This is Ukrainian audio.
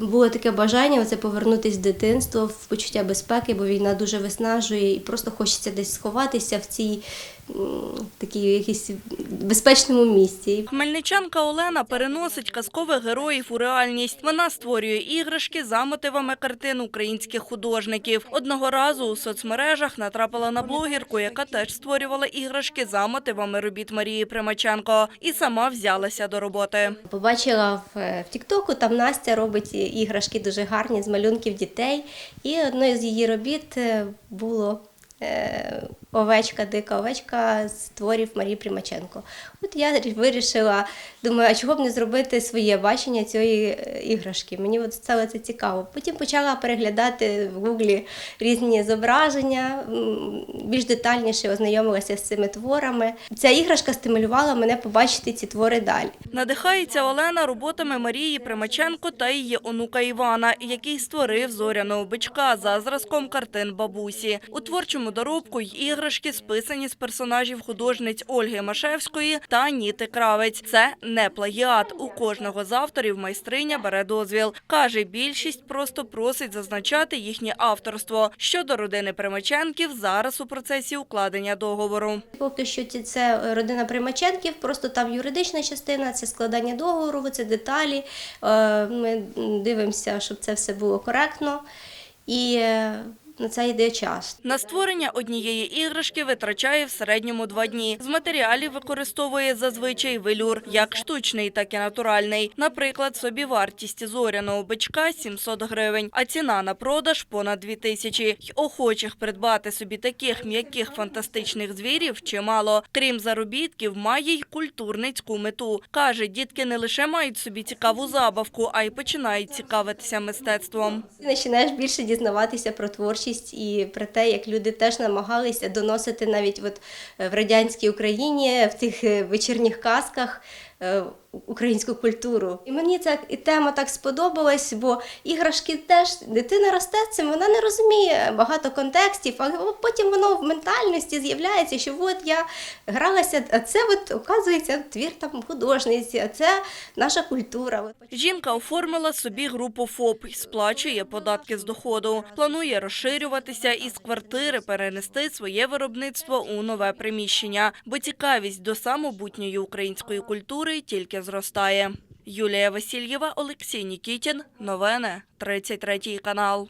Було таке бажання оце повернутися в дитинство, в почуття безпеки, бо війна дуже виснажує і просто хочеться десь сховатися в цій такій якійсь безпечному місці. Хмельничанка Олена переносить казкових героїв у реальність. Вона створює іграшки за мотивами картин українських художників. Одного разу у соцмережах натрапила на блогерку, яка теж створювала іграшки за мотивами робіт Марії Примаченко, і сама взялася до роботи. Побачила в, в Тіктоку, там Настя робить іграшки дуже гарні з малюнків дітей. І одною з її робіт е, було е, овечка, дика овечка з творів Марії Примаченко. От я вирішила, думаю, а чого б не зробити своє бачення цієї е, іграшки? Мені от стало це цікаво. Потім почала переглядати в гуглі різні зображення, більш детальніше ознайомилася з цими творами. Ця іграшка стимулювала мене побачити ці твори далі. Надихається Олена роботами Марії Примаченко та її онука Івана, який створив зоряного бичка за зразком картин бабусі. У творчому доробку й іграшки списані з персонажів художниць Ольги Машевської та Ніти Кравець. Це не плагіат. У кожного з авторів майстриня бере дозвіл. Каже, більшість просто просить зазначати їхнє авторство. Щодо родини Примаченків, зараз у процесі укладення договору. Поки що це родина Примаченків, просто там юридична частина, це складання договору, це деталі. Е, Ми дивимося, щоб це все було коректно. І е, на це йде час. На створення однієї іграшки витрачає в середньому два дні. З матеріалів використовує зазвичай велюр, як штучний, так і натуральний. Наприклад, собівартість зоряного бичка 700 гривень, а ціна на продаж понад 2 тисячі. Й охочих придбати собі таких м'яких фантастичних звірів чимало. Крім заробітків, має й культурницьку мету. Каже, дітки не лише мають собі цікаву забавку, а й починають цікавитися мистецтвом. Починаєш більше дізнаватися про творчість і про те, як люди теж намагалися доносити навіть от в радянській Україні в тих е, вечірніх казках. Е, Українську культуру, і мені ця і тема так сподобалась, бо іграшки теж дитина росте цим, вона не розуміє багато контекстів, а потім воно в ментальності з'являється, що от я гралася, а це от оказується твір там художниці, а це наша культура. Жінка оформила собі групу ФОП сплачує податки з доходу. Планує розширюватися і з квартири перенести своє виробництво у нове приміщення, бо цікавість до самобутньої української культури тільки зростає. Юлія Васильєва, Олексій Нікітін. Новини 33 канал.